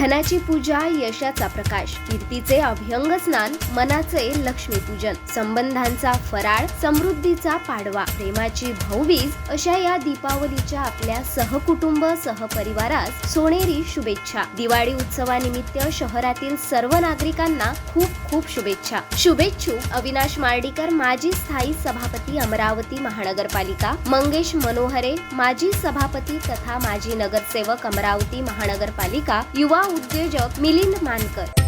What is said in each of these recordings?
धनाची पूजा यशाचा प्रकाश कीर्तीचे अभ्यंग स्नान मनाचे लक्ष्मीपूजन संबंधांचा फराळ समृद्धीचा पाडवा प्रेमाची भाऊबीज अशा या दीपावलीच्या आपल्या सहकुटुंब सहपरिवारास सोनेरी शुभेच्छा. दिवाळी उत्सवानिमित्त शहरातील सर्व नागरिकांना खूप खूप शुभेच्छा. शुभेच्छुक अविनाश मार्डीकर माजी स्थायी सभापती अमरावती महानगरपालिका मंगेश मनोहरे माजी सभापती तथा माजी नगरसेवक अमरावती महानगरपालिका युवा उद्योजक मिलिंद मानकर.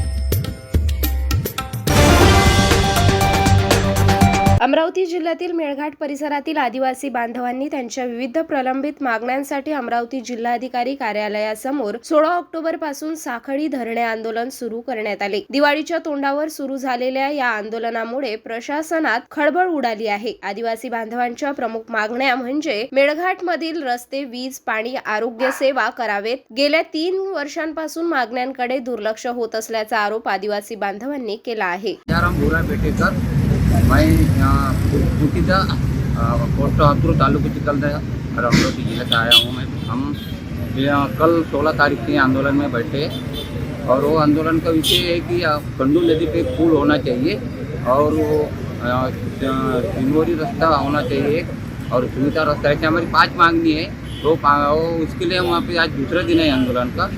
अमरावती जिल्ह्यातील मेळघाट परिसरातील आदिवासी बांधवांनी त्यांच्या विविध प्रलंबित मागण्यांसाठी अमरावती जिल्हाधिकारी कार्यालयासमोर सोळा ऑक्टोबरपासून साखळी धरणे आंदोलन सुरू करण्यात आले. दिवाळीच्या तोंडावर सुरू झालेल्या या आंदोलनामुळे प्रशासनात खळबळ उडाली आहे. आदिवासी बांधवांच्या प्रमुख मागण्या म्हणजे मेळघाट मधील रस्ते वीज पाणी आरोग्य सेवा करावेत. गेल्या तीन वर्षांपासून मागण्यांकडे दुर्लक्ष होत असल्याचा आरोप आदिवासी बांधवांनी केला आहे. मैं यहाँ कुटीचा पोस्ट अब्दुल तालुके चिकल और अमरावती ज़िले से आया हूँ मैं। हम कल 16 तारीख के आंदोलन में बैठे। और वो आंदोलन का विषय है कि कंडू नदी पे पुल होना चाहिए। और वो सिंगोरी रास्ता होना चाहिए। और सुविधा रास्ता ऐसे हमारी पाँच मांगनी है। तो वो उसके लिए वहाँ पे आज दूसरा दिन है आंदोलन का।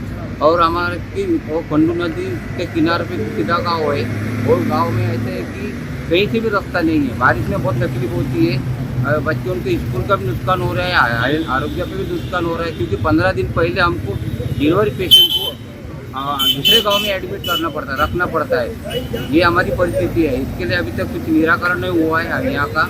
और हमारे की वो कंडू नदी के किनारे पे सीधा गाँव है। और गाँव में ऐसे है कि कहीं से भी रास्ता नहीं है। बारिश में बहुत तकलीफ़ होती है। बच्चों के स्कूल का भी नुकसान हो रहा है आरोग्य का भी नुकसान हो रहा है, क्योंकि पंद्रह दिन पहले हमको डिलीवरी पेशेंट को दूसरे गाँव में एडमिट करना पड़ता है, रखना पड़ता है। ये हमारी परिस्थिति है। इसके लिए अभी तक कुछ निराकरण नहीं हुआ है, यहाँ का।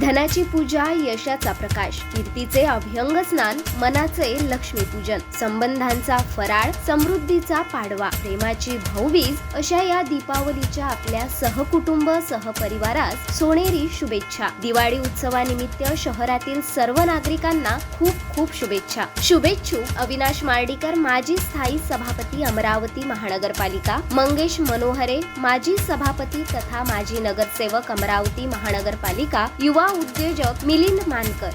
धनाची पूजा यशाचा प्रकाश कीर्तीचे अभ्यंग स्नान मनाचे लक्ष्मीपूजन संबंधांचा फराळ समृद्धीचा पाडवा प्रेमाची भाऊबीज अशा या दीपावलीच्या आपल्या सहकुटुंब सहपरिवारास सोनेरी शुभेच्छा. दिवाळी उत्सवानिमित्त शहरातील सर्व नागरिकांना खूप खूप शुभेच्छा. शुभेच्छुक अविनाश मार्डीकर माजी स्थायी सभापती अमरावती महानगरपालिका मंगेश मनोहरे माजी सभापती तथा माजी नगरसेवक अमरावती महानगरपालिका युवा उद्योजक मिलिंद मानकर.